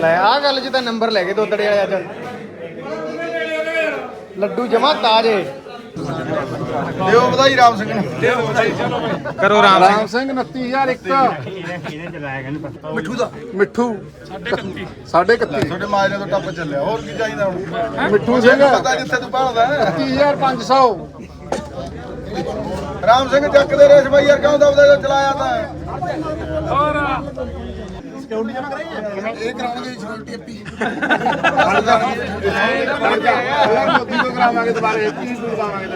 ਲੈ ਆਹ ਗੱਲ 'ਚ ਤਾਂ ਨੰਬਰ ਲੈ ਗਏ ਦੋਦੜੇ ਵਾਲੇ ਅੱਜ ਲੱਡੂ ਜਮਾ ਤਾਜ਼ੇ। ਦਿਓ ਵਧਾਈ ਰਾਮ ਸਿੰਘ ਨੂੰ। ਕਰੋ ਰਾਮ ਰਾਮ ਸਿੰਘ 29001 ਮਿੱਠੂ ਦਾ। ਮਿੱਠੂ। ਸਾਢੇ 31 ਤੁਹਾਡੇ ਮਾਜਰੇ ਤੋਂ ਟੱਪ ਚੱਲਿਆ। ਹੋਰ ਕੀ ਚਾਹੀਦਾ ਹੁਣ? ਮਿੱਠੂ ਸਿੰਘ। ਪਤਾ ਜਿੱਥੇ ਤੂੰ ਭਾਲਦਾ ਹੈ। 30500 ਰਾਮ ਸਿੰਘ ਚੱਕ ਦੇ ਰੇਸ ਬਾਈ ਯਾਰ ਕਿਉਂ ਦਬਦਾ ਜੋ ਚਲਾਇਆ ਤਾਂ? ਇਹ ਕਰਾਉਣਗੇ ਸਿਕਿਉਰਿਟੀ ਅੱਪੀ ਮੋਦੀ ਤੋਂ ਕਰਾਵਾਂਗੇ ਦੁਬਾਰੇ 30 ਤੋਂ ਕਰਾਵਾਂਗੇ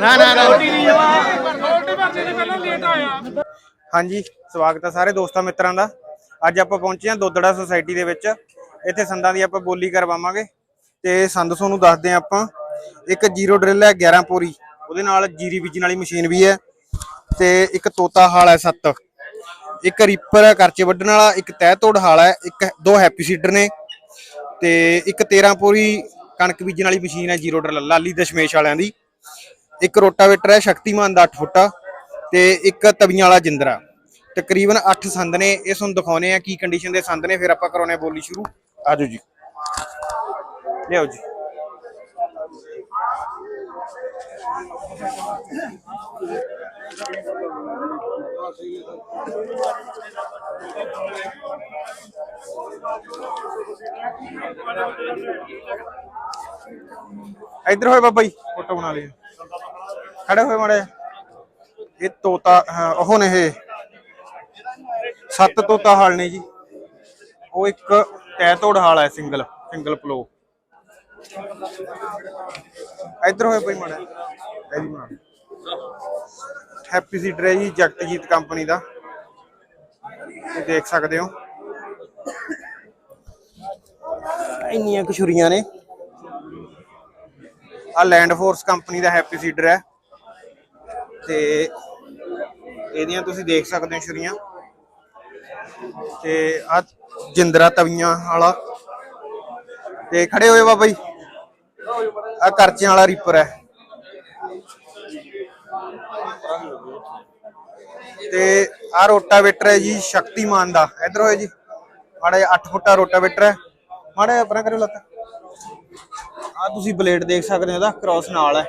ਨਾ ਨਾ ਨਾ। ਹਾਂਜੀ ਸਵਾਗਤ ਹੈ ਸਾਰੇ ਦੋਸਤਾਂ ਮਿੱਤਰਾਂ ਦਾ। ਅੱਜ ਆਪਾਂ ਪਹੁੰਚੇ ਹਾਂ ਦੋਦੜਾ ਸੁਸਾਇਟੀ ਦੇ ਵਿੱਚ। ਇੱਥੇ ਸੰਦਾਂ ਦੀ ਆਪਾਂ ਬੋਲੀ ਕਰਵਾਵਾਂਗੇ। ਤੇ ਸੰਦ ਤੁਹਾਨੂੰ ਦੱਸਦੇ ਹਾਂ ਆਪਾਂ। ਇੱਕ ਜ਼ੀਰੋ ਡਰਿਲ ਹੈ 11 ਪੋਰੀ। ਉਹਦੇ ਨਾਲ ਜੀਰੀ ਬੀਜਣ ਵਾਲੀ ਮਸ਼ੀਨ ਵੀ ਹੈ ਤੇ ਇੱਕ ਤੋਤਾ ਹਾਲ ਹੈ 7 ਇੱਕ ਰੀਪਰ ਹੈ ਕਰਚੇ ਵੱਢਣ ਵਾਲਾ, ਇੱਕ ਤਹਿ ਤੋੜ ਹਾਲ ਹੈ, ਇੱਕ ਦੋ ਹੈਪੀ ਸੀਡਰ ਨੇ ਤੇ ਇੱਕ 13 ਪੋਰੀ ਕਣਕ ਬੀਜਣ ਵਾਲੀ ਮਸ਼ੀਨ ਹੈ ਜ਼ੀਰੋ ਡਰਿਲ, ਲਾਲੀ ਦਸ਼ਮੇਸ਼ ਵਾਲਿਆਂ ਦੀ। ਇੱਕ ਰੋਟਾਵੇਟਰ ਹੈ ਸ਼ਕਤੀਮਾਨ ਦਾ 8 ਫੁੱਟਾ ਤੇ ਇੱਕ ਤਵੀਆਂ ਵਾਲਾ ਜਿੰਦਰਾ। ਤਕਰੀਬਨ 8 ਸੰਦ ਨੇ, ਇਹ ਤੁਹਾਨੂੰ ਦਿਖਾਉਨੇ ਆ ਕੀ ਕੰਡੀਸ਼ਨ ਦੇ ਸੰਦ ਨੇ, ਫਿਰ ਆਪਾਂ ਕਰਾਉਨੇ ਬੋਲੀ ਸ਼ੁਰੂ। ਆਜੋ ਜੀ। ਲਿਆਓ ਜੀ। ਇੱਧਰ ਹੋਏ ਬਾਬਾ ਜੀ ਫੋਟੋ ਬਣਾ ਲਈ। ਖੜੇ ਹੋਏ ਮਾੜੇ ਇਹ ਤੋਤਾ ਹਾਂ, ਉਹ ਨੇ ਇਹ। ਸੱਤ ਤੋਤਾ ਹਾਲ ਨੇ ਜੀ। ਉਹ ਇੱਕ ਤੈ ਤੋੜ ਹਾਲ ਹੈ ਸਿੰਗਲ ਸਿੰਗਲ ਪਲੋ। ਇੱਧਰ ਹੋਏ ਬਈ ਮਾੜਾ ਇਹਦੀ ਬਣਾ ਹੈਪੀ ਸੀਡਰ ਹੈ ਜੀ ਜਗਤਜੀਤ ਕੰਪਨੀ ਦਾ। ਇਹ ਦੇਖ ਸਕਦੇ ਹੋ। ਇੰਨੀਆਂ ਕਛੁਰੀਆਂ ਨੇ। ਆ ਲੈਂਡ ਫੋਰਸ ਕੰਪਨੀ ਦਾ ਹੈਪੀ ਸੀਡਰ ਹੈ ਤੇ ਇਹਦੀਆਂ ਤੁਸੀਂ ਦੇਖ ਸਕਦੇ ਹੋ ਛੁਰੀਆਂ। ਤੇ ਆ ਜਿੰਦਰਾ ਤਵੀਆਂ ਵਾਲਾ। ਤੇ ਖੜੇ ਹੋਏ ਬਾਬਾ ਜੀ। ਆ ਕਰਚਿਆਂ ਵਾਲਾ ਰੀਪਰ ਹੈ। ਤੇ ਆ ਰੋਟਾਵੇਟਰ ਹੈ ਜੀ ਸ਼ਕਤੀਮਾਨ ਦਾ। ਇਧਰ ਹੋਏ ਜੀ। ਮਾੜਾ ਜਿਹਾ 8 ਫੁੱਟਾ ਰੋਟਾਵੇਟਰ ਹੈ। ਮਾੜਾ ਆਪਣਾ ਪਰਾਂ ਕਰਿਓ ਲੱਤ। ਆ ਤੁਸੀਂ ਬਲੇਡ ਦੇਖ ਸਕਦੇ ਹੋ, ਇਹਦਾ ਕ੍ਰਾਸ ਨਾਲ ਹੈ।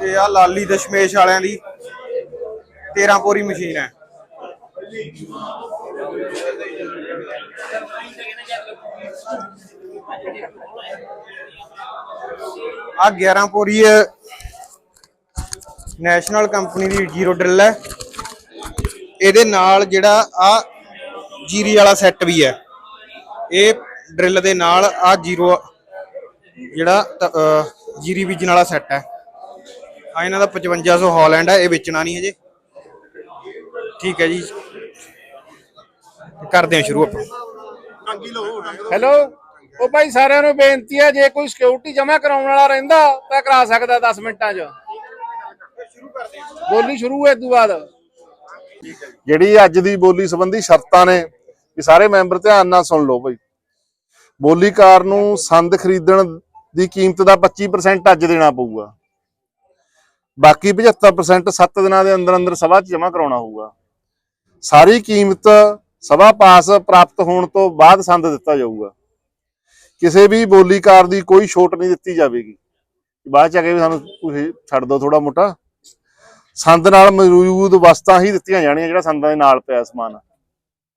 ਤੇ ਆ ਲਾਲੀ ਦਸ਼ਮੇਸ਼ ਵਾਲਿਆਂ ਦੀ 13 ਪੋਰੀ ਮਸ਼ੀਨ ਹੈ। ਆ 11 ਪੋਰੀ ਨੈਸ਼ਨਲ ਕੰਪਨੀ ਦੀ ਜ਼ੀਰੋ ਡਰਿਲ ਹੈ। ਇਹਦੇ ਨਾਲ ਜਿਹੜਾ ਆ ਜੀਰੀ ਵਾਲਾ ਸੈੱਟ ਵੀ ਹੈ। ਇਹ ਡਰਿਲ ਦੇ ਨਾਲ ਆ ਜ਼ੀਰੋ ਜਿਹੜਾ ਜੀਰੀ ਬੀਜਣ ਵਾਲਾ ਸੈੱਟ ਹੈ। ਆ ਇਹਨਾਂ ਦਾ 5500 ਹਾਲੈਂਡ ਹੈ, ਇਹ ਵੇਚਣਾ ਨਹੀਂ ਹਜੇ। ਠੀਕ ਹੈ ਜੀ। ਕਰਦੇ ਹਾਂ ਸ਼ੁਰੂ ਆਪਾਂ। ਹੈਲੋ ਉਹ ਭਾਈ ਸਾਰਿਆਂ ਨੂੰ ਬੇਨਤੀ ਹੈ ਜੇ ਕੋਈ ਸਿਕਿਉਰਿਟੀ ਜਮ੍ਹਾਂ ਕਰਾਉਣ ਵਾਲਾ ਰਹਿੰਦਾ ਤਾਂ ਕਰਾ ਸਕਦਾ 10 ਮਿੰਟਾਂ 'ਚ। ਬੋਲੀ ਸ਼ੁਰੂ ਹੈ ਤੋਂ ਬਾਅਦ। ਜਿਹੜੀ ਅੱਜ ਦੀ ਬੋਲੀ ਸੰਬੰਧੀ ਸ਼ਰਤਾਂ ਨੇ ਵੀ ਸਾਰੇ ਮੈਂਬਰ ਧਿਆਨ ਨਾਲ ਸੁਣ ਲਓ ਭਾਈ ਬੋਲੀਕਾਰ ਨੂੰ ਸੰਦ ਖਰੀਦਣ ਦੀ ਕੀਮਤ ਦਾ 25% ਅੱਜ ਦੇਣਾ ਪਊਗਾ। ਬਾਕੀ 75% 7 ਦਿਨਾਂ ਦੇ ਅੰਦਰ ਅੰਦਰ ਸਭਾ 'ਚ ਜਮ੍ਹਾਂ ਕਰਾਉਣਾ ਹੋਊਗਾ। ਸਾਰੀ ਕੀਮਤ ਸਭਾ ਪਾਸ ਪ੍ਰਾਪਤ ਹੋਣ ਤੋਂ ਬਾਅਦ ਸੰਦ ਦਿੱਤਾ ਜਾਊਗਾ। ਕਿਸੇ ਵੀ ਬੋਲੀਕਾਰ ਦੀ ਕੋਈ ਛੋਟ ਨਹੀਂ ਦਿੱਤੀ ਜਾਵੇਗੀ। ਬਾਅਦ ਚ ਆ ਕੇ ਵੀ ਸਾਨੂੰ ਤੁਸੀਂ ਛੱਡ ਦਿਓ ਥੋੜਾ ਮੋਟਾ। ਸੰਦ ਨਾਲ ਮੌਜੂਦ ਵਸਤਾਂ ਹੀ ਦਿੱਤੀਆਂ ਜਾਣੀਆਂ ਜਿਹੜਾ ਸੰਦਾਂ ਦੇ ਨਾਲ ਪਿਆ ਸਮਾਨ।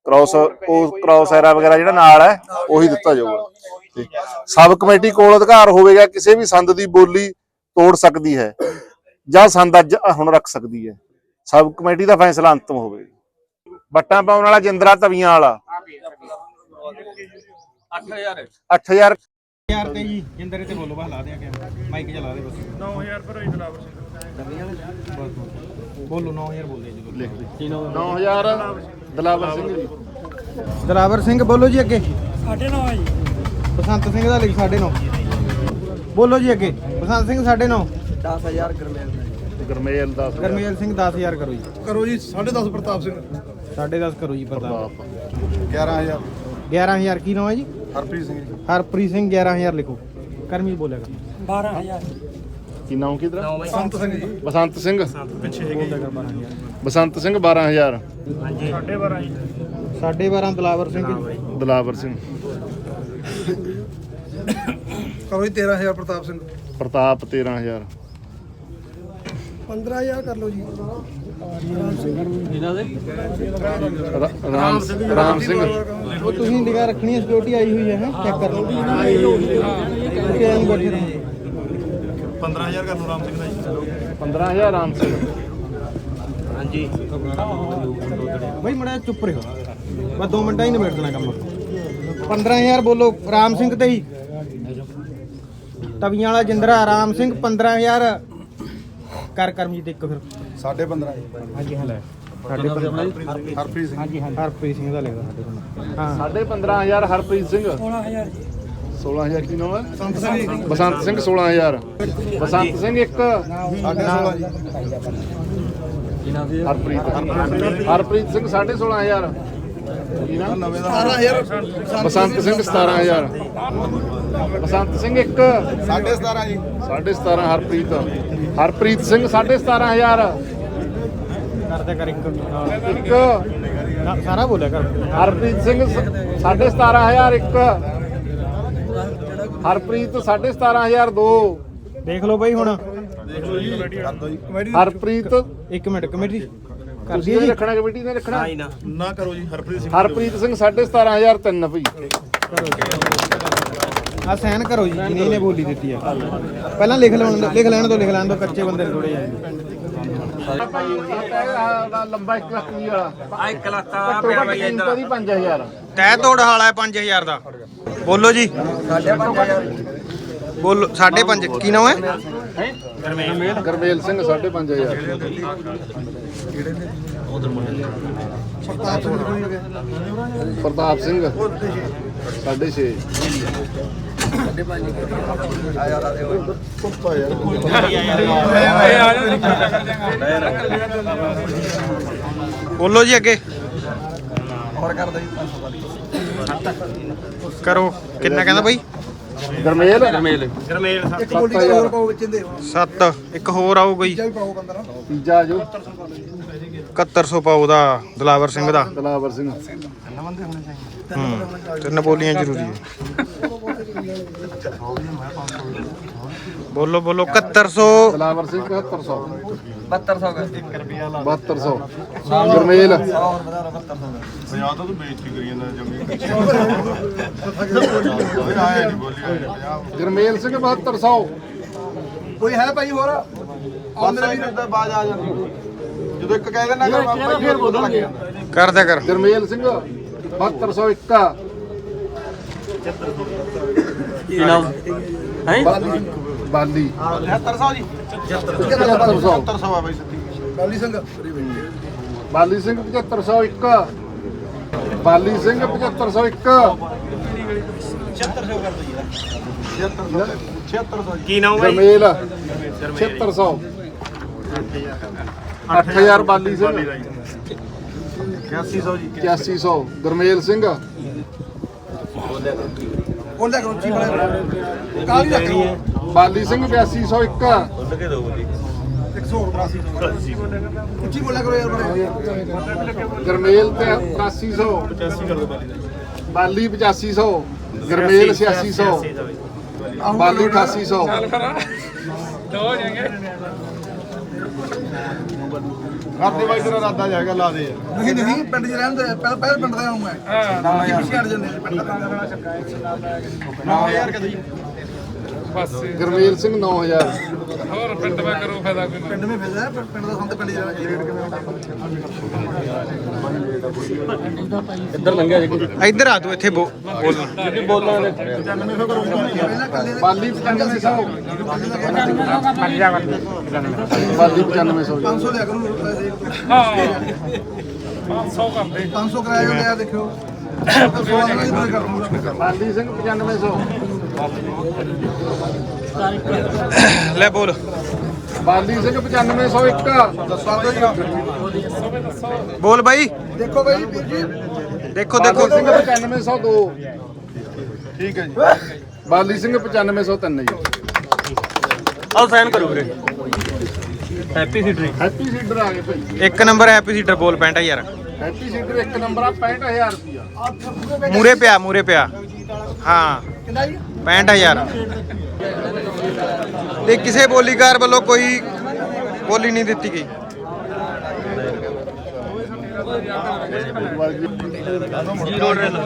ਕ੍ਰਾਸ, ਉਹ ਕ੍ਰਾਸ ਐਰਾ ਵਗੈਰਾ ਜਿਹੜਾ ਨਾਲ ਹੈ, ਉਹੀ ਦਿੱਤਾ ਜਾਊਗਾ। ਸਬ ਕਮੇਟੀ ਕੋਲ ਅਧਿਕਾਰ ਹੋਵੇਗਾ, ਕਿਸੇ ਵੀ ਸੰਦ ਦੀ ਬੋਲੀ ਤੋੜ ਸਕਦੀ ਹੈ ਜਾਂ ਸੰਦ ਅੱਜ ਹੁਣ ਰੱਖ ਸਕਦੀ ਹੈ। ਸਬ ਕਮੇਟੀ ਦਾ ਫੈਸਲਾ ਅੰਤਮ ਹੋਵੇਗਾ। ਬੱਟਾਂ ਪਾਉਣ ਵਾਲਾ ਜਿੰਦਰਾ ਤਵੀਆਂ ਵਾਲਾ। 8000 8000 ਯਾਰ ਤੇ ਜੀ ਜਿੰਦਰੇ ਤੇ ਬੋਲੋ ਬਸ ਲਾ ਦਿਆਂ ਕੈਮਰਾ ਮਾਈਕ ਚਲਾ ਦੇ ਬਸ। 9000 ਪਰ ਹੋਈ ਦਲਾਵਰ ਸਿੰਘ ਬੋਲੋ 9000 ਬੋਲਦੇ ਜੀ ਲਿਖ ਦੇ 9000 ਦਲਾਵਰ ਸਿੰਘ ਜੀ। ਦਰਾਵਰ ਸਿੰਘ ਬੋਲੋ ਜੀ ਅੱਗੇ। 9.5 ਜੀ। ਬਸੰਤ ਸਿੰਘ ਦਾ ਲਿਖ 9.5 ਬੋਲੋ ਜੀ ਅੱਗੇ। ਬਸੰਤ ਸਿੰਘ 9.5 ਗਰਮੇਲ ਦਾ ਗਰਮੇਲ ਸਿੰਘ 10000 ਕਰੋ ਜੀ। ਕਰੋ ਜੀ 10.5 ਪ੍ਰਤਾਪ ਸਿੰਘ। 10.5 ਕਰੋ ਜੀ ਪਤਾ। 11000 11000 ਕੀ ਨਾਮ ਹੈ ਜੀ? ਹਰਪ੍ਰੀਤ ਸਿੰਘ ਜੀ। ਹਰਪ੍ਰੀਤ ਸਿੰਘ 11000 ਲਿਖੋ। ਕਰਮੀ ਬੋਲੇਗਾ 12000 ਕੀ ਨਾਮ ਕੀ ਤੇਰਾ? ਸੰਤ ਸਿੰਘ ਜੀ। ਬਸੰਤ ਸਿੰਘ। ਬਸੰਤ ਸਿੰਘ 12000 ਸਾਢੇ 12 ਦਲਾਵਰ ਸਿੰਘ। ਦਲਾਵਰ ਸਿੰਘ। ਕਰੋ ਜੀ 13000 ਪ੍ਰਤਾਪ ਸਿੰਘ। ਪ੍ਰਤਾਪ 13000 15000 ਕਰ ਲਓ ਜੀ। ਰਾ- ਰਾਮ ਰਾਮ ਸਿੰਘ। ਉਹ ਤੁਸੀਂ ਨਿਗਾਹ ਰੱਖਣੀ ਹੈ ਸਿਕਿਉਰਿਟੀ ਆਈ ਹੋਈ ਹੈ ਹੈ? ਚੈੱਕ ਕਰ। ਲਓ ਕਿ ਐਂ ਬੈਠੇ ਰਹੋ? 15000 ਕਰ ਲਓ ਰਾਮ ਸਿੰਘ ਦਾ ਜੀ। 15000 ਰਾਮ ਸਿੰਘ। ਬਈ ਮੜਾ ਚੁੱਪ ਰਹੋ। ਮੈਂ 2 ਮਿੰਟਾਂ ਹੀ ਨਿਬੇੜ ਦੇਣਾ ਕੰਮ। 15000 ਬੋਲੋ ਰਾਮ ਸਿੰਘ ਤੇ ਹੀ। ਤਵੀਆਂ ਵਾਲਾ ਜਿੰਦਰਾ ਰਾਮ ਸਿੰਘ 15000 ਕਰ ਕਰਮਜੀਤ ਇੱਕ ਫਿਰ। 15.5 ਹਾਂਜੀ ਹਾਂ ਸਾਡੇ ਹਰਪ੍ਰੀਤ ਸਿੰਘ। ਹਾਂਜੀ ਹਾਂ ਹਰਪ੍ਰੀਤ ਸਿੰਘ ਦਾ ਲਿਖਦਾ ਸਾਡੇ ਕੋਲ ਹਾਂ। ਸਾਢੇ 15000 ਹਰਪ੍ਰੀਤ ਸਿੰਘ। 16000 16000 ਕੀ ਨਾਮ ਹੈ? ਜੀ ਬਸੰਤ ਸਿੰਘ 16000 ਬਸੰਤ ਸਿੰਘ ਇੱਕ। ਸਾਢੇ 16 ਜੀ। ਹਰਪ੍ਰੀਤ। ਹਰਪ੍ਰੀਤ ਸਿੰਘ 16500 ਕੀ ਨਾਮ? 17000 ਬਸੰਤ ਸਿੰਘ 17000 ਬਸੰਤ ਸਿੰਘ ਇੱਕ। ਸਾਢੇ 17 ਜੀ। 17.5 ਹਰਪ੍ਰੀਤ। ਹਰਪ੍ਰੀਤ ਸਿੰਘ 17000 ਕਰਦੇ ਕਰ ਇੱਕ ਇੱਕ ਨਾ, ਸਾਰਾ ਬੋਲਿਆ ਕਰ ਹਰਪ੍ਰੀਤ ਸਿੰਘ 17000 ਇੱਕ। ਹਰਪ੍ਰੀਤ 17000 ਦੋ। ਦੇਖ ਲਓ ਬਈ ਹੁਣ। ਹਰਪ੍ਰੀਤ। ਇੱਕ ਮਿੰਟ ਕਮੇਟੀ। ਕਰ ਦਈਏ ਜੀ? ਰੱਖਣਾ ਕਮੇਟੀ ਨੇ ਰੱਖਣਾ? ਨਾ ਕਰੋ ਜੀ ਹਰਪ੍ਰੀਤ ਸਿੰਘ ਹਰਪ੍ਰੀਤ ਸਿੰਘ 17000 ਤਿੰਨ ਭਈ ਆ ਸਾਈਨ ਕਰੋ ਜੀ ਜਿਹਨੇ ਨੇ ਬੋਲੀ ਦਿੱਤੀ ਹੈ ਪਹਿਲਾਂ ਲਿਖ ਲੈਣ ਲਿਖ ਲੈਣ ਦੋ ਲਿਖ ਲੈਣ ਦੋ ਕੱਚੇ ਬੰਦੇ ਨੇ ਥੋੜੇ ਜਿਹੇ। ਲੰਬਾ 1 ਲੱਖ ਦੀ ਵਾਲਾ। ਆ ਇੱਕ ਆ ਪਿਆ ਬਈ ਇੱਧਰ। ਦੀ 5000 ਤੈ ਤੋੜ ਹਾਲਾ ਹੈ 5000 ਦਾ। ਬੋਲੋ ਜੀ। ਬੋਲੋ 5.5 ਕੀ ਨਾਮ ਹੈ? ਗਰਮੇਲ। ਸਿੰਘ 5500 ਪ੍ਰਤਾਪ ਸਿੰਘ। 6.5 ਬੋਲੋ ਜੀ ਅੱਗੇ। ਹੋਰ ਕਰ। ਦੋ ਜੀ 500 ਕਰੋ ਕਿੰਨਾ ਕਹਿੰਦਾ ਬਾਈ? ਗਰਮੇਲ। ਗਰਮੇਲ। ਇਹਦੇ। 7 ਇੱਕ ਹੋਰ ਆਊ ਕੋਈ। ਵੀ ਪਾਓ 15 ਤੀਜਾ ਜੋ। 7100 ਪਾਉ ਦਾ ਦਲਾਵਰ ਸਿੰਘ ਦਾ। ਦਲਾਵਰ ਸਿੰਘ। ਤਿੰਨ ਬੋਲੀਆਂ ਜ਼ਰੂਰੀ ਹੈ ਬੋਲੋ ਬੋਲੋ 7100 ਦਲਾਵਰ ਸਿੰਘ 7100 7200 ਕਰ। 7200 ਗਰਮੇਲ। ਪੰਜਾਬ ਤੋਂ ਬੇਇੱਜ਼ਤੀ ਕਰੀ ਜਾਂਦਾ ਜੰਮੀ ਆਇਆ ਨਹੀਂ ਬੋਲੀ ਗਰਮੇਲ ਸਿੰਘ 7200 ਕੋਈ ਹੈ ਭਾਈ ਹੋਰ? ਆਹ ਮੇਰੇ ਵੀਰ। ਦਾ ਬਾਜ ਆ ਜਾਂਦੀ ਜਦੋਂ ਇੱਕ ਕਹਿ ਦਿੰਦਾ ਕਿ ਬਾਬਾ ਫੇਰ ਬੋਲਣ ਲੱਗ ਜਾਂਦਾ। ਕਰ ਦਿਆ ਕਰ ਗਰਮੇਲ ਸਿੰਘ 7201 ਕੀ ਨਾਮ ਹੈ? ਬਾਲੀ। ਬਾਲੀ 7300 ਜੀ। 7500 7300 ਆ ਬਾਈ ਸੱਤੀ। ਕਾਲੀ ਸਿੰਘ। ਬਾਲੀ ਸਿੰਘ 7501 ਬਾਲੀ ਸਿੰਘ 7501 7600 ਕੀ ਨਾਮ ਗਰਮੇਲ 7600 8000 ਬਾਲੀ ਸਿੰਘ। 8100 ਜੀ। 8100 ਗਰਮੇਲ ਸਿੰਘ। ਕਰੋ ਚੀ ਕਾਲੀ ਰੱਖ ਲਓ ਬਾਲੀ ਸਿੰਘ 8201 182 ਉੱਚੀ ਬੋਲਿਆ ਕਰੋ ਯਾਰ ਬੜੇ ਗਰਮੇਲ ਤੇ 8300 85 ਕਰ ਦੋ ਬਾਲੀ ਦਾ। ਬਾਲੀ 8500 ਗਰਮੇਲ 8600 ਬਾਲੀ 8800 ਕਰਦੇ ਬਾਈ ਤੇਰਾ ਇਰਾਦਾ ਜਾਏਗਾ ਲਾ ਦੇ। ਨਹੀਂ ਨਹੀਂ ਪਿੰਡ 'ਚ ਰਹਿਣ ਦੇ ਪਹਿਲਾਂ ਪਹਿਲਾਂ ਪਿੰਡ ਦਾ ਆਉਂਗਾ। ਹਾਂ। ਯਾਰ ਪਿੱਛੇ ਹਟ ਜਾਂਦੇ ਨੇ ਪਿੰਡ ਦਾ। ਨਾ ਯਾਰ। ਕਦੇ ਜੀ ਗਰਮੇਲ ਸਿੰਘ 9000 ਪਿੰਡ ਮੇ ਫਿਰਦਾ ਹੈ, ਪਿੰਡ ਦਾ ਸੰਤ ਪਿੰਡ ਰਹਿਣਾ ਰੇਟ ਕਿਵੇਂ ਇੱਧਰ ਆ ਤੂੰ ਇੱਥੇ ਬੋ- ਬੋਲ। ਪਹਿਲਾਂ ਕੱਲੇ ਬਾਲੀ 9500 ਬਾਲੀ 9500 500 ਲਿਆ ਕਰੋ ਹਾਂ 500 ਕਰਦੇ 500 ਕਰਾਇਆ ਜਾਂਦੇ ਆ ਦੇਖਿਓ। 16 ਦਿਨਾਂ ਦੀ ਮੈਂ ਕਰ ਦੂੰਗਾ ਬਾਲੀ ਸਿੰਘ 9500 ਲੈ ਬੋਲ। ਬਾਲੀ ਸਿੰਘ 9501 ਦੱਸੋ ਜੀ ਬੋਲ ਬਾਈ। ਦੇਖੋ ਬਾਈ ਵੀਰ ਜੀ। ਦੇਖੋ ਦੇਖੋ। ਸਿੰਘ 9502 ਠੀਕ ਹੈ ਜੀ। ਬਾਲੀ ਸਿੰਘ 9503 ਜੀ। ਆਓ ਸਾਈਨ ਕਰੋ ਵੀਰੇ। ਹੈਪੀ ਸੀਟਰੀ ਹੈਪੀ ਸੀਡਰ ਆ ਗਏ ਭਾਈ। ਇੱਕ ਨੰਬਰ ਹੈਪੀ ਸੀਟਰ ਬੋਲ 65000 ਹੈਪੀ ਸੀਡਰ ਇੱਕ ਨੰਬਰ ਆ 65000 ਰੁਪਿਆ ਮੂਰੇ ਪਿਆ ਮੂਰੇ ਪਿਆ। ਹਾਂ। 65000 ਤੇ ਕਿਸੇ ਬੋਲੀਕਾਰ ਵੱਲੋਂ ਕੋਈ ਬੋਲੀ ਨਹੀਂ ਦਿੱਤੀ ਗਈ ਜੀਰੋ ਡਰਿਲ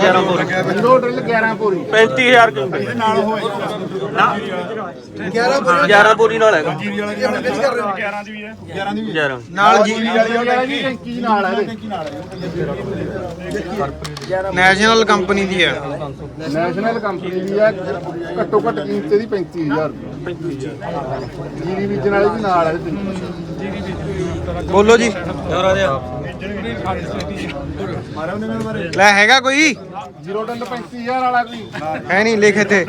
11 ਪੂਰੀ ਜ਼ੀਰੋ ਡਰਿਲ 11 ਪੂਰੀ 35000 ਕਿਉਂ ਨਾਲ ਨਾ। 11 ਪੂਰੀ ਨਾਲ ਹੈਗਾ। 11 ਨਾਲ ਜੀ। ਜੀ ਟੈਂਕੀ ਨਾਲ ਹੈ। ਇਹਦੇ ਨੈਸ਼ਨਲ ਕੰਪਨੀ ਦੀ ਹੈ। ਨੈਸ਼ਨਲ ਕੰਪਨੀ ਦੀ ਆ ਘੱਟੋ ਘੱਟ ਕੀਮਤ ਇਹਦੀ 35000 ਰੁਪਏ ਜੀਰੀ ਬੀਜਣ ਵਾਲੇ ਵੀ ਨਾਲ ਹੈ। ਬੋਲੋ ਜੀ। ਲੈ ਹੈਗਾ ਕੋਈ? 0 ਟਨ 35000 ਵਾਲਾ ਕੋਈ ਹੈ ਨਹੀਂ ਲਿਖ ਇੱਥੇ।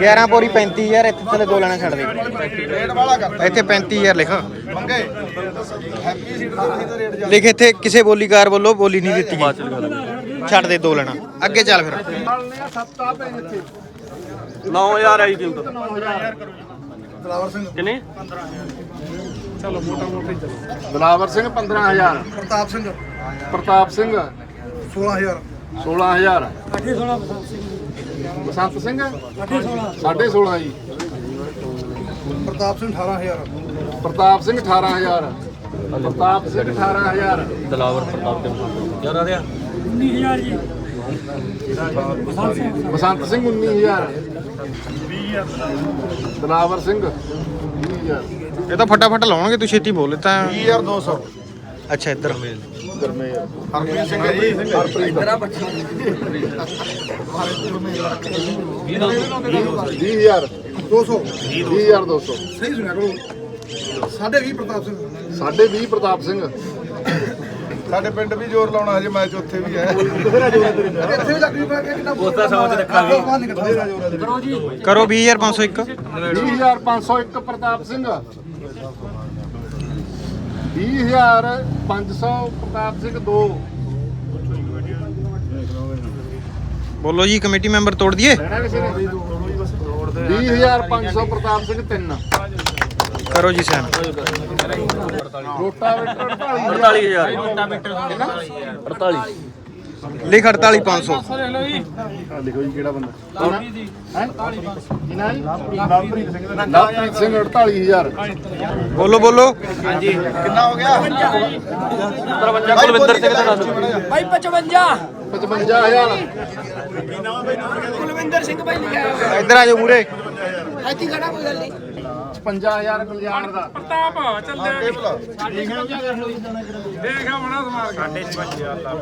11 ਪੌੜੀ 35000 ਇੱਥੇ ਥੱਲੇ ਦੋ ਲੈਣਾ ਛੱਡ ਦੇ। ਇੱਥੇ 35000 ਲਿਖ। ਮੰਗੇ ਲਿਖ ਇੱਥੇ ਕਿਸੇ ਬੋਲੀਕਾਰ ਵੱਲੋਂ ਬੋਲੀ ਨਹੀਂ ਦਿੱਤੀ ਗਈ। ਛੱਡ ਦੇ ਦੋ ਲੈਣਾ ਅੱਗੇ ਚੱਲ ਫਿਰ। 9000 ਆਈ ਕੀਮਤ 9000 ਕਿੰਨੇ? ਚਲੋ ਬਲਾਵਰ ਸਿੰਘ 15000 ਪ੍ਰਤਾਪ ਸਿੰਘ। ਪ੍ਰਤਾਪ ਸਿੰਘ। 16000 16000 ਅੱਠੇ 16 ਬਸੰਤ ਸਿੰਘ ਬਸੰਤ ਸਿੰਘ? ਅੱਠੇ 16 ਸਾਢੇ 16 ਜੀ। ਪ੍ਰਤਾਪ ਸਿੰਘ 18000 ਪ੍ਰਤਾਪ ਸਿੰਘ 18000 ਪ੍ਰਤਾਪ ਸਿੰਘ 18000 ਦਲਾਵਰ ਪ੍ਰਤਾਪ ਸਿੰਘ। ਯਾਰ ਆ ਰਿਹਾ 19000 ਜੀ। ਬਸੰਤ ਸਿੰਘ। 19000 20000 ਦਲਾਵਰ ਸਿੰਘ। 20000 ਇਹ ਤਾਂ ਫਟਾਫਟ ਲਾਉਣਗੇ ਤੂੰ ਛੇਤੀ ਬੋਲ ਤਾਂ 20200 ਅੱਛਾ ਇੱਧਰ। ਗਰਮੇਰ ਹਰਪ੍ਰੀਤ ਸਿੰਘ ਹੈ ਜੀ। ਹਰਪ੍ਰੀਤ 20000 200 20200 ਸਹੀ ਸੁਣਿਆ ਕਰੋ। ਸਾਢੇ 20 ਪ੍ਰਤਾਪ ਸਿੰਘ। ਸਾਢੇ 20 ਪ੍ਰਤਾਪ ਸਿੰਘ। ਸਾਡੇ ਪਿੰਡ ਵੀ ਜ਼ੋਰ ਲਾਉਣਾ ਹਜੇ ਮੈਚ ਉੱਥੇ ਵੀ ਹੈ ਇੱਥੇ ਵੀ ਲੱਗੀ ਪਾ ਕੇ ਕਿੰਨਾ ਉਸਦਾ ਸਮਾਂ ਰੱਖਾਂਗੇ। ਕਰੋ ਜੀ ਕਰੋ 20501 20501 ਪ੍ਰਤਾਪ ਸਿੰਘ। 20500 ਪ੍ਰਤਾਪ ਸਿੰਘ 2 ਬੋਲੋ ਜੀ ਕਮੇਟੀ ਮੈਂਬਰ ਤੋੜ ਦਈਏ? ਲੈਣਾ ਕਿਸੇ ਨੇ? 20500 ਪ੍ਰਤਾਪ ਸਿੰਘ 3 ਕਰੋ ਜੀ ਸੈਨ ਰੋਟਾਵੇਟਰ 48000 48000 48 ਲਿਖ 48500 ਲਿਖੋ ਜੀ ਕਿਹੜਾ ਬੰਦਾ? ਹੈ? ਕਿਨਾ ਜੀ ਲਵਪ੍ਰੀਤ ਸਿੰਘ ਦਾ ਲਵਪ੍ਰੀਤ ਸਿੰਘ 48000 ਬੋਲੋ ਬੋਲੋ। ਕਿੰਨਾ ਹੋ ਗਿਆ? 53 ਕੁਲਵਿੰਦਰ ਸਿੰਘ ਦਾ ਨਾਮ। ਭਾਈ 55 55000 ਕੁਲਵਿੰਦਰ ਸਿੰਘ ਭਾਈ ਲਿਖਿਆ ਇੱਧਰ ਆ ਜਾਓ ਮੂਰੇ ਇੱਥੇ ਖੜਾ ਕੋਈ ਗੱਲ ਨਹੀਂ। 55000 ਗੁਲਜ਼ਾਰ ਦਾ।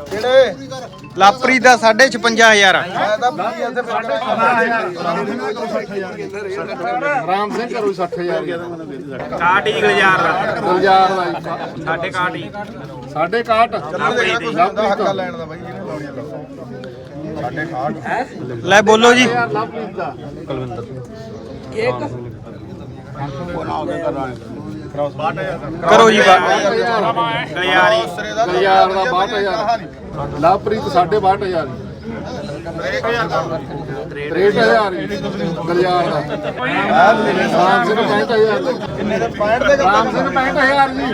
ਕਿਹੜੇ? ਲਾਪਰੀ ਦਾ 56500 ਮੈਂ ਤਾਂ ਵੀ ਇੱਥੇ ਰਾਮ ਸਿੰਘ ਕਰੂ 60000 ਕਾਟੀ ਗੁਲਜ਼ਾਰ ਦਾ। ਗੁਲਜ਼ਾਰ ਦਾ ਜੀ। ਸਾਡੇ ਕਾਟੀ ਸਾਢੇ 61 ਦਾ। ਹੱਕਾ ਲੈਣ ਦਾ ਬਾਈ ਜਿਹਨੇ ਲਾਉਣੀ ਆ ਸਾਡੇ ਖਾਟ ਲੈ ਬੋਲੋ ਜੀ। ਲਵਪ੍ਰੀਤ ਦਾ। ਕਰੋ ਜੀ ਗੁਲਜ਼ਾਰੀ ਗੁਲਜ਼ਾਰ ਦਾ 62000 ਲਵਪ੍ਰੀਤ ਸਾਢੇ 62000 63000 ਗੁਲਜ਼ਾਰ ਦਾ ਰਾਮ ਸਿੰਘ 65000 ਕਿੰਨੇ ਦੇ। 65 ਦੇ ਰਾਮ ਸਿੰਘ 65000 ਜੀ।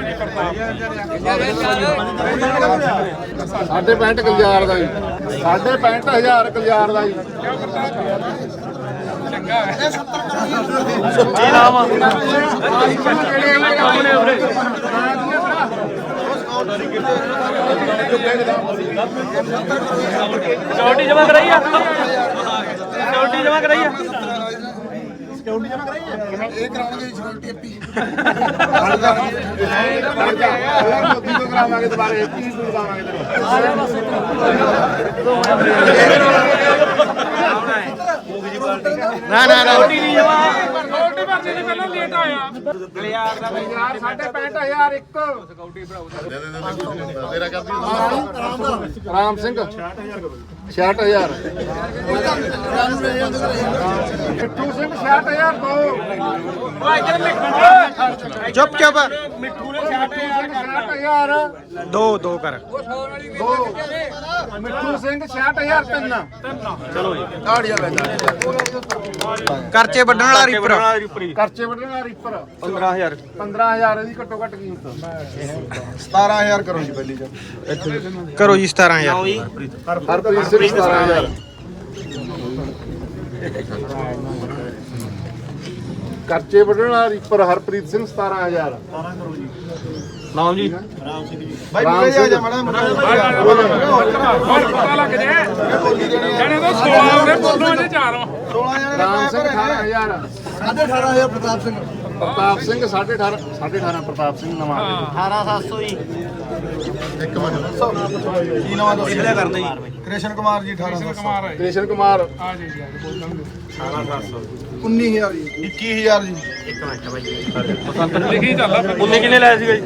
ਸਾਢੇ 65 ਗੁਲਜ਼ਾਰ ਦਾ ਜੀ। ਸਾਢੇ 65000 ਗੁਲਜ਼ਾਰ ਦਾ ਜੀ। ਕੀ ਨਾਮ ਆ ਚੌਟੀ ਜਮਾ ਕਰਾਈ ਆ ਚੌਟੀ ਜਮਾ ਕਰਾਈ ਆ ਇਹ ਕਰਾਉਣਗੇ ਸਿਕਿਉਰਿਟੀ ਐਪੀ ਮੋਦੀ ਤੋਂ ਕਰਾਵਾਂਗੇ ਦੁਬਾਰੇ 30 ਤੋਂ ਕਰਾਵਾਂਗੇ না না না। ਨਾ ਨਾ ਨਾ ਗੁਲਜ਼ਾਰ ਸਾਢੇ 65000 ਇੱਕ। ਰਾਮ ਸਿੰਘ। 66000 ਮਿੱਠੂ ਸਿੰਘ 66000 ਦੋ। ਚੁੱਪ ਚੁੱਪ। ਮਿੱਠੂ ਨੇ 60000 ਦੋ ਦੋ ਕਰ। ਦੋ। ਮਿੱਠੂ ਸਿੰਘ 66000 ਤਿੰਨ। ਕਰਚੇ ਵੱਢਣ ਵਾਲਾ ਰੀਪਰ ਖਰਚੇ ਵੱਢਣ ਰੀਪਰ 15000 15000 ਇਹਦੀ ਘੱਟੋ ਘੱਟ ਕੀਮਤ। 17000 ਕਰੋ ਜੀ ਪਹਿਲੀ ਚ ਕਰੋ ਜੀ 17000 ਹਰਪ੍ਰੀਤ ਸਿੰਘ 17000 ਖਰਚੇ ਵੱਢਣ ਰੀਪਰ ਹਰਪ੍ਰੀਤ ਸਿੰਘ 17000 ਨਾਮ ਜੀ। ਬਾਈ ਬੋਲੇ ਜਾ ਜਾ ਮੜਾ ਰਾਮ ਸਿੰਘ 18000 18000 ਪ੍ਰਤਾਪ ਸਿੰਘ। ਪ੍ਰਤਾਪ ਸਿੰਘ 18.5 18.5 ਪ੍ਰਤਾਪ ਸਿੰਘ ਨਵਾਂ। 18700 ਜੀ। ਇੱਕ ਮਿੰਟ। ਕੀ ਨਾਮ ਹੈ ਕਿਹੜਾ ਕਰਦੇ ਜੀ। ਕ੍ਰਿਸ਼ਨ ਕੁਮਾਰ ਜੀ 18700 ਕ੍ਰਿਸ਼ਨ ਕੁਮਾਰ 19000 ਜੀ। 21000 ਜੀ ਉਹਨੇ ਕਿੰਨੇ ਲਾਇਆ ਸੀਗਾ ਜੀ?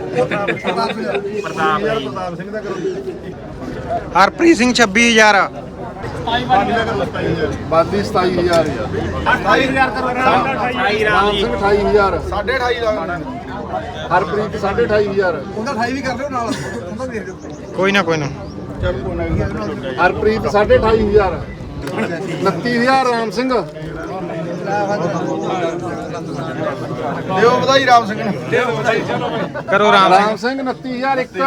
ਪ੍ਰਤਾਪ ਸਿੰਘ ਦਾ ਕਰੋ। ਹਰਪ੍ਰੀਤ ਸਿੰਘ 26000 ਬਾਦੀ 27000 28000 ਕਰੋ ਰਾਮ ਸਿੰਘ 28000 2.5 ਲੱਖ ਹਰਪ੍ਰੀਤ 28500 ਉਹਦਾ 28 ਵੀ ਕਰ ਲਿਓ ਨਾਲ। ਉਹਦਾ ਦੇ ਦਿਓ। ਕੋਈ ਨਾ ਕੋਈ ਨਾ। ਹਰਪ੍ਰੀਤ 28500 29000 ਰਾਮ ਸਿੰਘ। ਦਿਓ ਵਧਾਈ ਰਾਮ ਸਿੰਘ ਨੂੰ। ਕਰੋ ਰਾਮ ਰਾਮ ਸਿੰਘ। 29000 ਇੱਕ।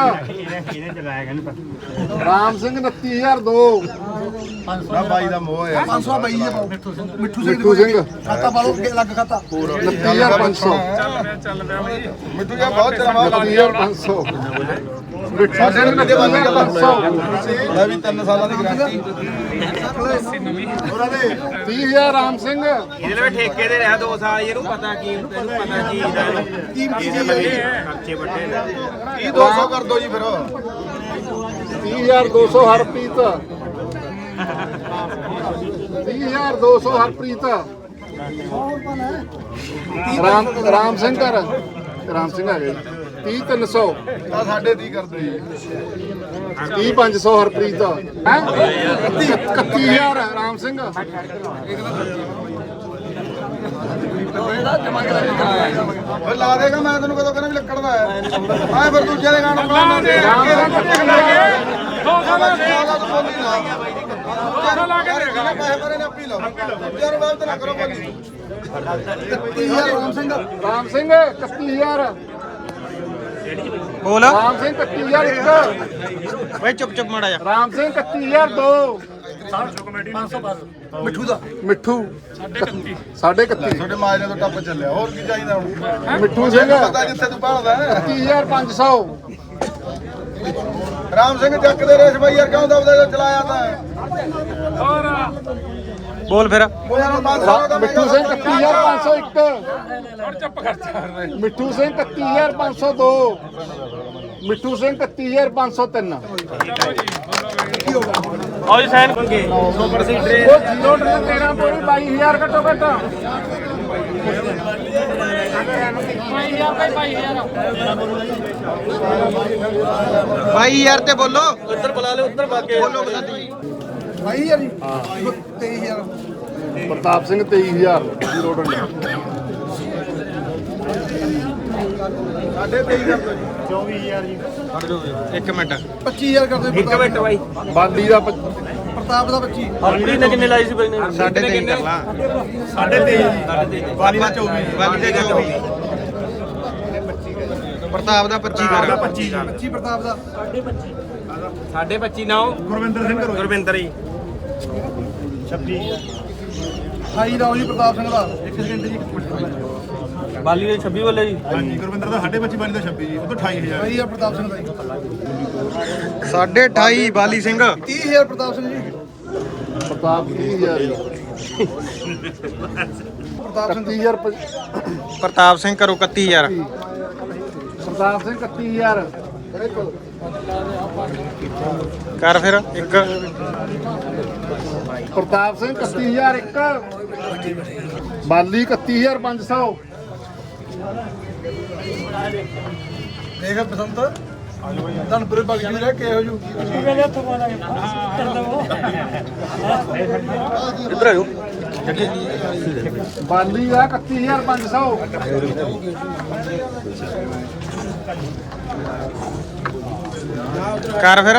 ਰਾਮ ਸਿੰਘ 29002 ਨਾ ਬਾਈ ਦਾ ਮੋਹ ਹੈ। 500 ਬਾਈ ਦੇ ਪਾਓ ਮਿੱਠੂ ਮਿੱਠੂ ਸਿੰਘ ਖਾਤਾ ਪਾ ਲਓ ਲੱਗ ਖਾਤਾ। 29500 ਮਿੱਠੂ ਜੀ ਬਹੁਤ ਬਾਅਦ 29500 ਮਿੱਠੂ ਸਿੰਘ 29500 ਲੈ ਵੀ 3 ਸਾਲਾਂ ਦੀ ਗਾਰੰਟੀ। 30000 ਰਾਮ ਸਿੰਘ। ਇਹਦੇ ਵਿੱਚ ਠੇਕੇ ਦੇ ਰਿਹਾ 2 ਸਾਲ ਇਹਨੂੰ ਪਤਾ ਕੀ ਪਤਾ ਕੀ ਦਾ। ਕੀਮਤੀ ਜੀ ਖਰਚੇ ਵੱਡੇ ਨੇ। ਕੀ 200 ਕਰ ਦੋ ਜੀ ਫਿਰ 30200 ਹਰਪ੍ਰੀਤ 30200 ਹਰਪ੍ਰੀਤ। ਰਾਮ ਰਾਮ ਸਿੰਘ ਕਰ ਰਾਮ ਸਿੰਘ ਆ ਗਏ 30300 ਆ ਸਾਡੇ 30 ਕਰ ਦੋ ਜੀ 30500 ਹਰਪ੍ਰੀਤ। ਹੈ? 31000 ਰਾਮ ਸਿੰਘ। ਫਿਰ ਲਾ ਦੇਗਾ ਮੈਂ ਤੈਨੂੰ ਕਦੋਂ ਕਹਿੰਦਾ ਵੀ ਲੱਕੜ ਦਾ ਹੈ। ਆਏ ਫਿਰ ਦੂਜੇ ਦੇ ਗਾਣਾ ਬਣਾ ਦੇ ਰਾਮ ਸਿੰਘ ਲਾ ਕੇ ਦੇਗਾ ਪੈਸੇ ਭਰੇ ਨੇ ਆਪੀ ਲਾਓ ਯਾਰ ਬਾਤ ਤਾਂ ਨਾ ਕਰੋ ਬੋਲੀ। 30000 ਰਾਮ ਸਿੰਘ ਰਾਮ ਸਿੰਘ 31000 ਬੋਲ। ਰਾਮ ਸਿੰਘ 31000 ਇੱਕ। ਓਏ ਚੁੱਪ ਚੁੱਪ ਮਾੜਾ ਜਾ ਰਾਮ ਸਿੰਘ 31000 ਦੋ। ਮਿੱਠੂ ਦਾ। ਮਿੱਠੂ। 31 31 ਤੁਹਾਡੇ ਮਾਜਰੇ ਤੋਂ ਟੱਪ ਚੱਲਿਆ। ਹੋਰ ਕੀ ਚਾਹੀਦਾ ਹੁਣ? ਮਿੱਠੂ ਸਿੰਘ। ਪਤਾ ਜਿੱਥੇ ਤੂੰ ਭਾਲਦਾ। ਹੈ 31500 ਰਾਮ ਸਿੰਘ ਚੱਕ ਦੇ ਰੇਸ਼ ਬਾਈ ਯਾਰ ਕਿਉਂ ਦਬਦਾ ਜੋ ਚਲਾਇਆ ਤਾਂ? ਬੋਲ ਫਿਰ। ਮਿੱਠੂ ਸਿੰਘ 31501 ਹੁਣ ਚੁੱਪ ਕਰ ਮਿੱਠੂ ਸਿੰਘ 31502 ਮਿੱਠੂ ਸਿੰਘ 31503 ਆਓ ਜੀ ਉਹ ਜ਼ੀਰੋ ਟ੍ਰੇਨ 13 ਪੂਰੀ 22000 ਘੱਟੋ ਘੱਟ। ਬਾਈ ਯਾਰ ਤੇ ਬੋਲੋ। ਉੱਧਰ ਬੁਲਾ ਲਿਓ ਉੱਧਰ ਬਾਕੇ ਬੋਲੋ ਬਤਾ ਜੀ। ਭਾਈ ਯਾਰ 23000 ਪ੍ਰਤਾਪ ਸਿੰਘ 23000 ਜ਼ੀਰੋ ਟ੍ਰੇਨ ਸਾਡੇ 23 ਕਰ ਦੋ ਜੀ। ਇੱਕ ਮਿੰਟ। 25000 ਕਰ ਦੇ ਇੱਕ ਮਿੰਟ ਬਾਈ। ਬਾਦੀ ਦਾ ਪ੍ਰਤਾਪ ਦਾ 25 ਹਰਪ੍ਰੀਤ ਨੇ ਕਿੰਨੇ ਲਾਈ ਸੀ ਬਾਈ ਨੇ? ਸਾਡੇ ਤੇ ਹੀ ਕਰ ਲਾ। ਵਾਲੀ ਦਾ 24 ਬਾਕੀ ਤੇ ਜੋ ਵੀ ਪ੍ਰਤਾਪ ਦਾ 25 ਕਰ 25 ਪ੍ਰਤਾਪ ਦਾ। ਸਾਡੇ 25 ਨਾਓ ਗੁਰਵਿੰਦਰ ਸਿੰਘ ਕਰੋ ਗੁਰਵਿੰਦਰ ਜੀ। 28 ਦਾ ਜੀ ਪ੍ਰਤਾਪ ਸਿੰਘ ਦਾ। 1 ਸਕਿੰਟ ਜੀ ਬਾਲੀ ਦੇ 26 ਵਾਲੇ ਜੀ। ਹਾਂਜੀ ਗੁਰਵਿੰਦਰ ਦਾ 25 ਬਾਲੀ ਦਾ 26 ਜੀ। ਉਹ ਤੋਂ 28000 ਭਾਈ ਆ ਪ੍ਰਤਾਪ ਸਿੰਘ ਦਾ ਜੀ। ਸਾਢੇ 28 ਬਾਲੀ ਸਿੰਘ। 30000 ਪ੍ਰਤਾਪ ਸਿੰਘ ਜੀ। ਪ੍ਰਤਾਪ 30000 ਪ੍ਰਤਾਪ ਸਿੰਘ 31000 ਪ- ਪ੍ਰਤਾਪ ਸਿੰਘ ਕਰੋ 31000 ਪ੍ਰਤਾਪ ਸਿੰਘ 31000 ਕਰ ਫਿਰ ਇੱਕ। ਪ੍ਰਤਾਪ ਸਿੰਘ 31000 ਇੱਕ। ਬਾਲੀ 31500 ਦੇਖ ਬਸੰਤ ਧਨਪੁਰੇ ਬਾਗੀ ਦੀ ਰਹਿ ਕੇ ਇਹੋ ਜੂ ਇੱਧਰ ਆਇਓ। ਬਾਲੀ ਦਾ 31500 ਕਰ ਫਿਰ।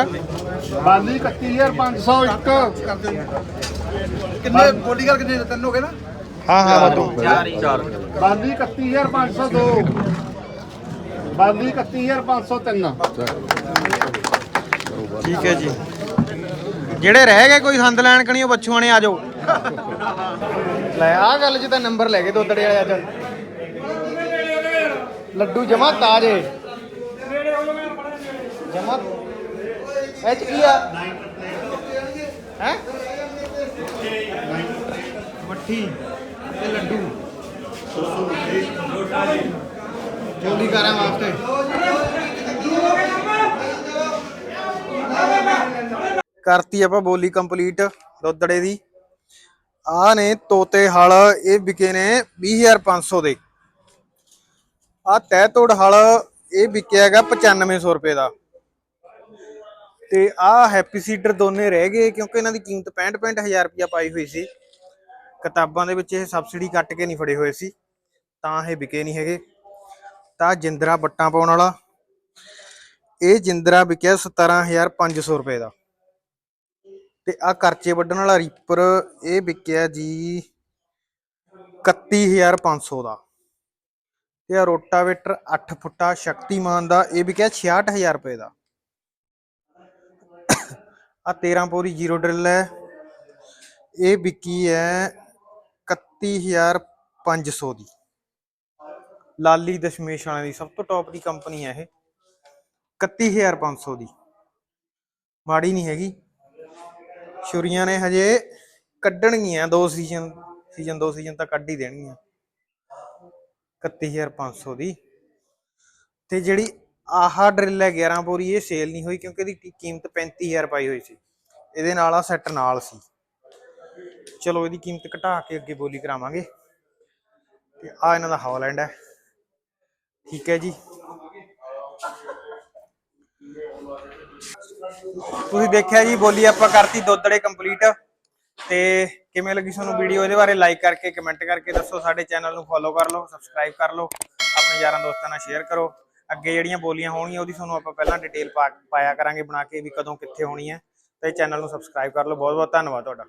ਬਾਲੀ 31501 ਕਿੰਨੇ ਬੋਲੀ ਕਰ ਕਿੰਨੇ ਤਿੰਨ ਹੋ ਗਏ ਨਾ? ਹਾਂ ਹਾਂ ਵਾਧੂ ਬਾਲੀ 31502 ਬਾਲੀ 31503 ਠੀਕ ਹੈ ਜੀ। ਜਿਹੜੇ ਰਹਿ ਗਏ ਕੋਈ ਸੰਦ ਲੈਣ ਕਣੀ ਉਹ ਬੱਚੂਆਂ ਨੇ ਆ ਜਾਓ। ਲੈ ਆ ਗੱਲ 'ਚ ਤਾਂ ਨੰਬਰ ਲੈ ਗਏ ਦੋਦੜੇ ਵਾਲੇ ਅੱਜ ਲੱਡੂ ਜਮਾ ਤਾਜ਼ੇ। ਜਮਾ? ਇਹ ਚ ਕੀ ਆ? ਹੈ? ਮੱਠੀ ਤੇ ਲੱਡੂ। ਜਲਦੀ ਕਰਾਂ ਵਾਸਤੇ। ਕਰਤੀ ਆਪਾਂ ਬੋਲੀ ਕੰਪਲੀਟ ਦੋਦੜੇ ਦੀ। ਆ ਨੇ ਤੋਤੇ ਹਲ, ਇਹ ਵਿਕੇ ਨੇ 20500 ਦੇ। ਆ ਤੈ ਤੋੜ ਹਲ, ਇਹ ਵਿਕਿਆ ਹੈਗਾ 9500 ਰੁਪਏ ਦਾ। ਤੇ ਆ ਹੈਪੀ ਸੀਡਰ ਦੋਨੇ ਰਹਿ ਗਏ ਕਿਉਂਕਿ ਇਹਨਾਂ ਦੀ ਕੀਮਤ 65 65000 ਰੁਪਇਆ ਪਾਈ ਹੋਈ ਸੀ। ਕਿਤਾਬਾਂ ਦੇ ਵਿੱਚ ਇਹ ਸਬਸਿਡੀ ਕੱਟ ਕੇ ਨਹੀਂ ਫੜੇ ਹੋਏ ਸੀ, ਤਾਂ ਇਹ ਵਿਕੇ ਨਹੀਂ ਹੈਗੇ। ਤਾਂ ਜਿੰਦਰਾ ਬੱਟਾਂ ਪਾਉਣ ਵਾਲਾ, ਇਹ ਜਿੰਦਰਾ ਵਿਕਿਆ 17500 ਰੁਪਏ ਦਾ। ਤੇ ਆ ਕਰਚੇ ਵੱਢਣ ਵਾਲਾ ਰੀਪਰ ਇਹ ਵਿਕਿਆ ਜੀ 31500 ਦਾ। ਤੇ ਆ ਰੋਟਾਵੇਟਰ 8 ਫੁੱਟਾ ਸ਼ਕਤੀਮਾਨ ਦਾ, ਇਹ ਵਿਕਿਆ 66000 ਰੁਪਏ ਦਾ। ਆ 13 ਪੋਰੀ ਜ਼ੀਰੋ ਡਰਿਲ ਹੈ। ਇਹ ਵਿਕੀ ਹੈ 31500 ਦੀ। ਲਾਲੀ ਦਸ਼ਮੇਸ਼ ਵਾਲਿਆਂ ਦੀ ਸਭ ਤੋਂ ਟੌਪ ਦੀ ਕੰਪਨੀ ਹੈ ਇਹ। 31500 ਦੀ। ਮਾੜੀ ਨਹੀਂ ਹੈਗੀ। ਛੁਰੀਆਂ ਨੇ ਹਜੇ ਕੱਢਣਗੀਆਂ, ਦੋ ਸੀਜ਼ਨ ਸੀਜ਼ਨ ਦੋ ਸੀਜ਼ਨ ਤਾਂ ਕੱਢ ਹੀ ਦੇਣਗੀਆਂ। 31500 ਦੀ। ਤੇ ਜਿਹੜੀ ਆਹ ਡਰਿਲ ਹੈ 11 ਬੋਰੀ, ਇਹ ਸੇਲ ਨਹੀਂ ਹੋਈ ਕਿਉਂਕਿ ਇਹਦੀ ਕੀਮਤ 35000 ਪਾਈ ਹੋਈ ਸੀ। ਇਹਦੇ ਨਾਲ ਆ ਸੈੱਟ ਨਾਲ ਸੀ। ਚਲੋ ਇਹਦੀ ਕੀਮਤ ਘਟਾ ਕੇ ਅੱਗੇ ਬੋਲੀ ਕਰਾਵਾਂਗੇ। ਤੇ ਆ ਇਹਨਾਂ ਦਾ ਹੌਲੈਂਡ ਹੈ। ਠੀਕ ਹੈ ਜੀ। ਤੁਸੀਂ ਦੇਖਿਆ ਜੀ, ਬੋਲੀ ਆਪਾਂ ਕਰਤੀ ਦੋਦੜੇ ਕੰਪਲੀਟ ਤੇ ਕਿਵੇਂ ਲੱਗੀ ਤੁਹਾਨੂੰ ਵੀਡੀਓ ਇਹਦੇ ਬਾਰੇ ਲਾਈਕ ਕਰਕੇ ਕਮੈਂਟ ਕਰਕੇ ਦੱਸੋ। ਸਾਡੇ ਚੈਨਲ ਨੂੰ ਫੋਲੋ ਕਰ ਲਓ ਸਬਸਕ੍ਰਾਈਬ ਕਰ ਲਓ। ਆਪਣੇ ਯਾਰਾਂ ਦੋਸਤਾਂ ਨਾਲ ਸ਼ੇਅਰ ਕਰੋ। ਅੱਗੇ ਜਿਹੜੀਆਂ ਬੋਲੀਆਂ ਹੋਣਗੀਆਂ ਉਹਦੀ ਤੁਹਾਨੂੰ ਆਪਾਂ ਪਹਿਲਾਂ ਡਿਟੇਲ ਪਾਇਆ ਕਰਾਂਗੇ ਬਣਾ ਕੇ ਵੀ ਕਦੋਂ ਕਿੱਥੇ ਹੋਣੀ ਹੈ। ਤੇ ਚੈਨਲ ਨੂੰ ਸਬਸਕ੍ਰਾਈਬ ਕਰ ਲਓ। ਬਹੁਤ ਬਹੁਤ ਧੰਨਵਾਦ ਤੁਹਾਡਾ।